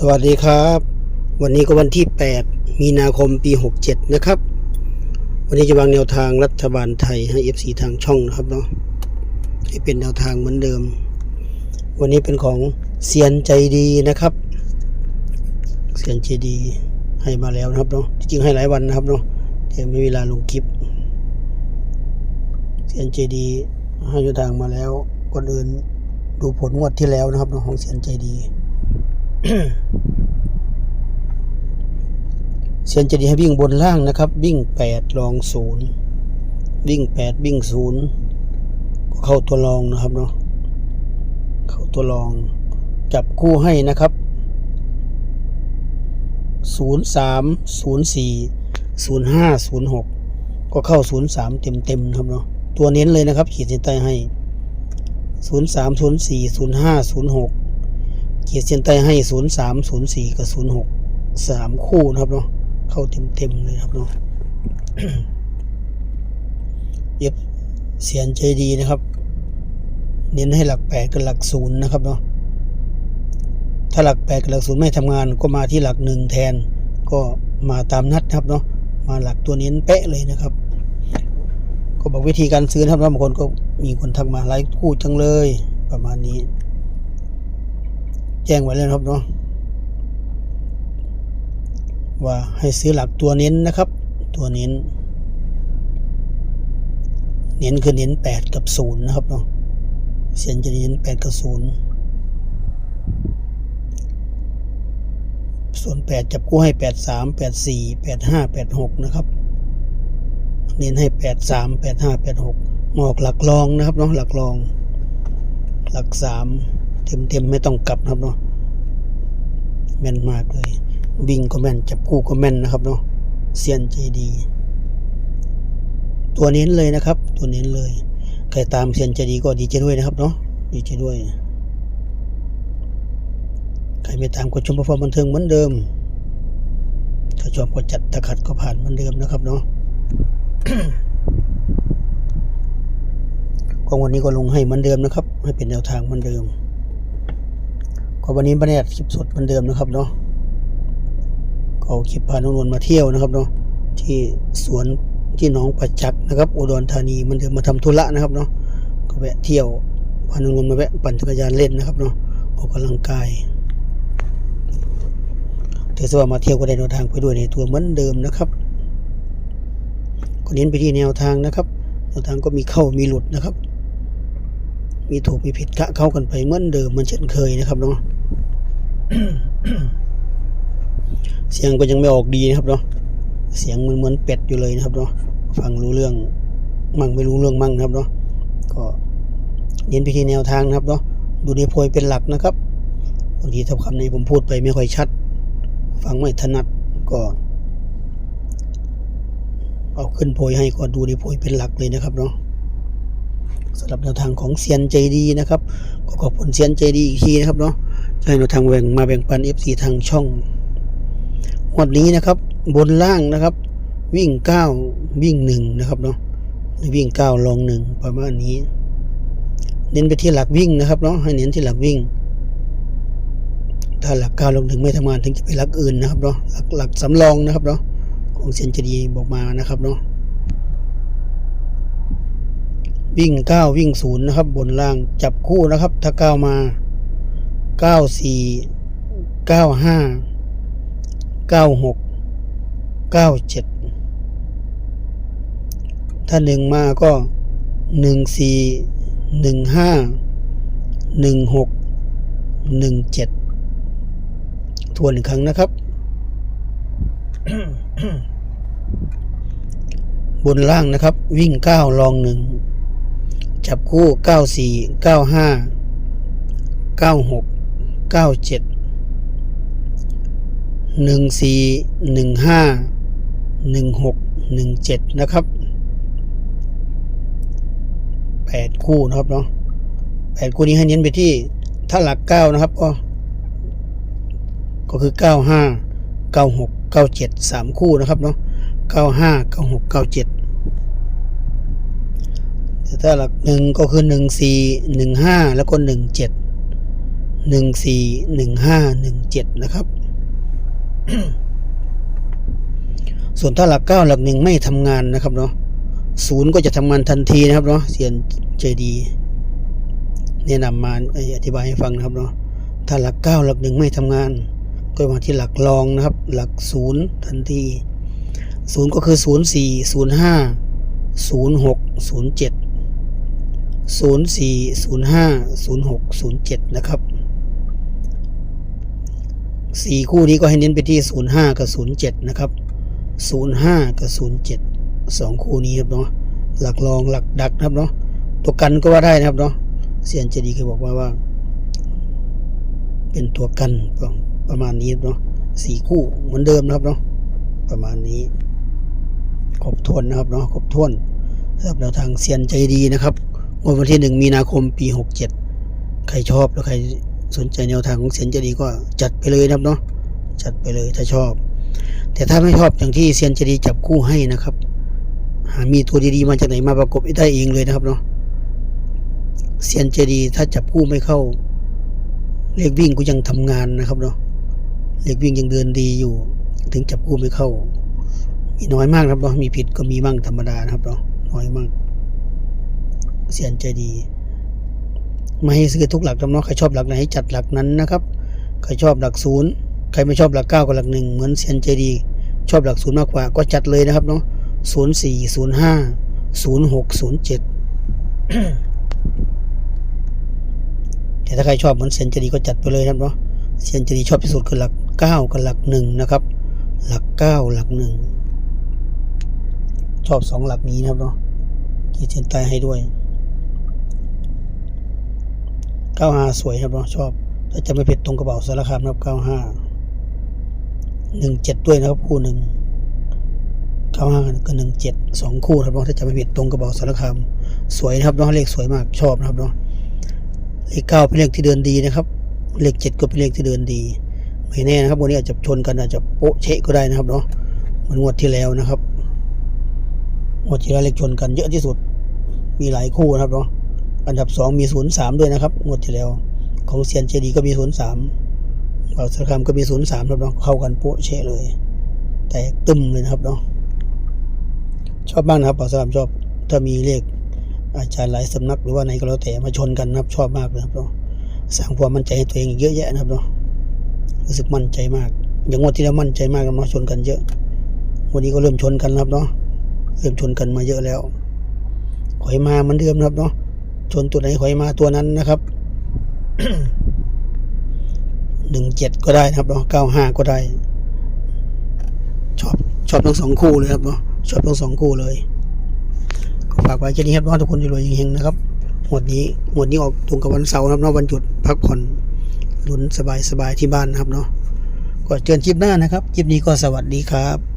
สวัสดีครับ วันนี้ก็วันที่ 8 มีนาคมปี 67 นะครับ วันนี้จะวางแนวทางรัฐบาลไทยให้ FC ทางช่องนะครับเนาะให้เป็นแนวทางเหมือนเดิม วันนี้เป็นของเซียนใจดีนะครับเซียนใจดีให้มาแล้วนะครับเนาะจริงๆให้หลายวันนะครับเนาะแต่ไม่มีเวลาลงคลิปเซียนใจดีให้แนวทางมาแล้วก่อนอื่นดูผลงวดที่แล้วนะครับเนาะของเซียนใจดี เซียนจะดีให้วิ่งบนล่างนะครับ วิ่งแปดรองศูนย์วิ่งแปดวิ่งศูนย์ก็เข้าตัวรองนะครับเนาะเข้าตัวรองจับคู่ให้นะครับศูนย์สามศูนย์สี่ศูนย์ห้าศูนย์หกก็เข้าศูนย์สามเต็มเต็มครับเนาะตัวเน้นเลยนะครับ ขีดเส้นใต้ให้ศูนย์สามศูนย์สี่ศูนย์ห้าศูนย์หก ขีดเส้นใต้ให้ศูนย์สามศูนย์สี่กับศูนย์หกสามคู่นะครับเนาะเข้าเต็มเต็มๆเลยครับเนาะเย็บเสียนใจดีนะครับ เน้นให้หลักแปดกับหลักศูนย์นะครับเนาะถ้าหลักแปดกับหลักศูนย์ไม่ทำงานก็มาที่หลักหนึ่งแทน ก็มาตามนัดนะครับเนาะมาหลักตัวเน้นเป๊ะเลยนะครับ ก็บอกวิธีการซื้อนะครับบางคนก็มีคนทักมาไลฟ์คู่จังเลยประมาณนี้ แจ้งไว้แล้วครับเนาะว่าให้ซื้อหลักตัวเน้นนะครับ ตัวเน้น เน้นคือเน้นแปดกับศูนย์นะครับเนาะเสียนจะเน้นแปดกับศูนย์ส่วนแปดจับกู้ให้แปดสามแปดสี่แปดห้าแปดหกนะครับเน้นให้แปดสามแปดห้าแปดหกหมอกหลักรองนะครับเนาะหลักรอง หลักสาม เต็มเต็มๆไม่ต้องกลับนะครับเนาะแม่นมากเลยวิ่งก็แม่นจับคู่ก็แม่นนะครับเนาะเซียนใจดีตัวเน้นเลยนะครับ ตัวเน้นเลยใครตามเซียนใจดีก็ดีใจด้วยนะครับเนาะดีใจด้วยใครไม่ตามก็ชมประฟอร์บันเทิงเหมือนเดิมถ้าชอบก็จัดถ้าขัดก็ผ่านเหมือนเดิมนะครับเนาะก็วันนี้ก็ลงให้เหมือนเดิมนะครับ ให้เป็นแนวทางเหมือนเดิม ก็วันนี้บรรยากาศคลิปสดเหมือนเดิมนะครับเนาะก็คลิปพาน้องนวลมาเที่ยวนะครับเนาะที่สวนที่หนองประจักษ์นะครับ อุดรธานีมันเดิมมาทำธุระนะครับเนาะก็แวะเที่ยวพาน้องนวลมาแวะปั่นจักรยานเล่นนะครับเนาะออกกำลังกายถือว่ามาเที่ยวก็ได้แนวทางไปด้วยในตัวเหมือนเดิมนะครับก็เน้นไปที่แนวทางนะครับแนวทางก็มีเข้ามีหลุดนะครับ มีถูกมีผิดกะเข้ากันไปเหมือนเดิมเหมันเช่นเคยนะครับเนาะเสียงก็ยังไม่ออกดีนะครับเนาะเสียงเหมือนเหมือนเป็ดอยู่เลยนะครับเนาะฟังรู้เรื่องมั่งไม่รู้เรื่องมั่งนะครับเนาะก็เน้นไปที่แนวทางนะครับเนาะดูในโพยเป็นหลักนะครับบางทีถ้าคำในผมพูดไปไม่ค่อยชัด ฟังไม่ถนัดก็เอาขึ้นโพยให้ก็ดูในโพยเป็นหลักเลยนะครับเนาะ สำหรับแนวทางของเซียนใจดีนะครับก็ขอบคุณเซียนใจดีอีกทีนะครับเนาะจะให้แนวทางแบ่งมาแบ่งปัน FC ทางช่องวันนี้นะครับบนล่างนะครับ วิ่งเก้าวิ่งหนึ่งนะครับเนาะวิ่งเก้าลองหนึ่งประมาณนี้ เน้นไปที่หลักวิ่งนะครับเนาะให้เน้นที่หลักวิ่ง ถ้าหลักเก้าลงหนึ่งไม่ทำงานถึงจะไปหลักอื่นนะครับเนาะหลักหลักสำรองนะครับเนาะของเซียนใจดีบอกมานะครับเนาะ วิ่งเก้าวิ่งศูนย์นะครับ บนล่างจับคู่นะครับ ถ้าเก้ามาเก้าสี่เก้าห้าเก้าหกเก้าเจ็ดถ้าหนึ่งมาก็หนึ่งสี่หนึ่งห้าหนึ่งหกหนึ่งเจ็ดทวนอีกครั้งนะครับ บนล่างนะครับ วิ่งเก้าลองหนึ่ง จับคู่ 94 95 96 97 14 15 16 17 นะครับ 8 คู่นะครับเนาะ8คู่นี้ให้เน้นไปที่ถ้าหลัก 9 นะครับก็ก็คือ 95 96 97 3 คู่นะครับเนาะ95 96 97 ถ้าหลักหนึ่งก็คือหนึ่งสี่หนึ่งห้าแล้วก็หนึ่งเจ็ดหนึ่งสี่หนึ่งห้าหนึ่งเจ็ดนะครับ ส่วนถ้าหลักเก้าหลักหนึ่งไม่ทำงานนะครับเนาะศูนย์ก็จะทำงานทันทีนะครับเนาะเสียนใจดีแนะนำมาเอ่ออธิบายให้ฟังนะครับเนาะถ้าหลักเก้าหลักหนึ่งไม่ทำงาน ก็มาที่หลักรองนะครับ หลักศูนย์ทันทีศูนย์ก็คือศูนย์สี่ศูนย์ห้าศูนย์หกศูนย์เจ็ด ศูนย์สี่ศูนะครับสี่คู่นี้ก็ให้เน้นไปที่ศูนย์ห้ากับศูนะครับศูนย์ห้ากับศูนย์เจ็ดสองคู่นี้ครับเนาะหลักรองหลักดักนะครับเนาะตัวกันก็ว่าได้นะครับเนาะเซียนเจดีเคยบอกว่าว่า เป็นตัวกันประมาณนี้เนาะสี่คู่เหมือนเดิมนะครับเนาะประมาณนี้ ครบถ้วนนะครับเนาะครบถ้วนสำหรับแนวทางเซียนใจดีนะครับ วดวันที่หนึ่งมีนาคมปีหกเจ็ดใครชอบแล้วใครสนใจแนวทางของเซียนใจดีก็จัดไปเลยนะครับเนาะจัดไปเลยถ้าชอบ แต่ถ้าไม่ชอบอย่างที่เซียนใจดีจับคู่ให้นะครับ หามีตัวดีๆมาจากไหนมาประกบได้เองเลยนะครับเนาะเซียนใจดีถ้าจับคู่ไม่เข้า เลขวิ่งก็ยังทำงานนะครับเนาะเลขวิ่งยังเดินดีอยู่ ถึงจับคู่ไม่เข้า มีน้อยมากครับเนาะมีผิดก็มีบ้างธรรมดานะครับเนาะน้อยมาก เสียนใจดีไม่ให้ซื้อทุกหลักครับเนาะใครชอบหลักไหนให้จัดหลักนั้นนะครับ ใครชอบหลักศูนย์ใครไม่ชอบหลักเก้ากับหลักหนึ่งเหมือนเสียนใจดีชอบหลักศูนย์มากกว่าก็จัดเลยนะครับเนาะศูนย์สี่ศูนย์ห้าศูนย์หกศูนย์เจ็ดแต่ถ้าใครชอบเหมือนเซียนเจดีก็จัดไปเลยนะครับเนาะเซียนเจดีชอบที่สุดคือหลักเก้ากับหลักหนึ่งนะครับ หลักเก้าหลักหนึ่งชอบสองหลักนี้นะครับเนาะขีดเส้นใต้ให้ด้วย เก้าห้าสวยครับเนาะชอบถ้าจะไม่ผิดตรงกระเป๋าสารคามนะครับเก้าห้าหนึ่งเจ็ดด้วยนะครับคู่หนึ่งเก้าห้ากับหนึ่งเจ็ดสองคู่ครับเนาะถ้าจะไม่ผิดตรงกระเป๋าสารคามสวยนะครับเนาะเลขสวยมากชอบนะครับเนาะเลขเก้าเป็นเลขที่เดินดีนะครับ เลขเจ็ดก็เป็นเลขที่เดินดีไม่แน่นะครับวันนี้อาจจะชนกันอาจจะโป๊ะเชะก็ได้นะครับเนาะเหมันงวดที่แล้วนะครับงวดที่แล้วเลขชนกันเยอะที่สุดมีหลายคู่นะครับเนาะ อันดับสองมีศูนย์สามด้วยนะครับงวดที่แล้ว ของเซียนเจดีก็มีศูนย์สามเบาสารคามก็มีศูนย์สามครับเนาะเข้ากันโป๊ะเชะเลย แต่ตึมเลยนะครับเนาะชอบมากนะครับเบาสารคามชอบถ้ามีเลขอาจารย์หลายสำนักหรือว่าไหนก็แล้วแต่มาชนกันนะครับชอบมากเลยครับเนาะสร้างความมั่นใจให้ตัวเองเยอะแยะนะครับเนาะรู้สึกมั่นใจมากอย่างงวดที่แล้วมั่นใจมากครับเนาะชนกันเยอะวันนี้ก็เริ่มชนกันแล้วครับเนาะเริ่มชนกันมาเยอะแล้วขอยมาเหมือนเดิมนะครับเนาะ ชนตัวไหนขอยมาตัวนั้นนะครับหนึ่งเจ็ดก็ได้นะครับเนาะเก้าห้าก็ได้ ชอบชอบทั้งสองคู่เลยครับเนาะชอบทั้งสองคู่เลย ก็ฝากไว้แค่นี้ครับว่าทุกคนจะรวยเฮงๆนะครับหมวดนี้หมวดนี้ออกตรงกับวันเสาร์นะครับเนาะวันหยุดพักผ่อนลุ้นสบายๆที่บ้านนะครับเนาะก็เจอกันคลิปหน้านะครับคลิปนี้ก็สวัสดีครับ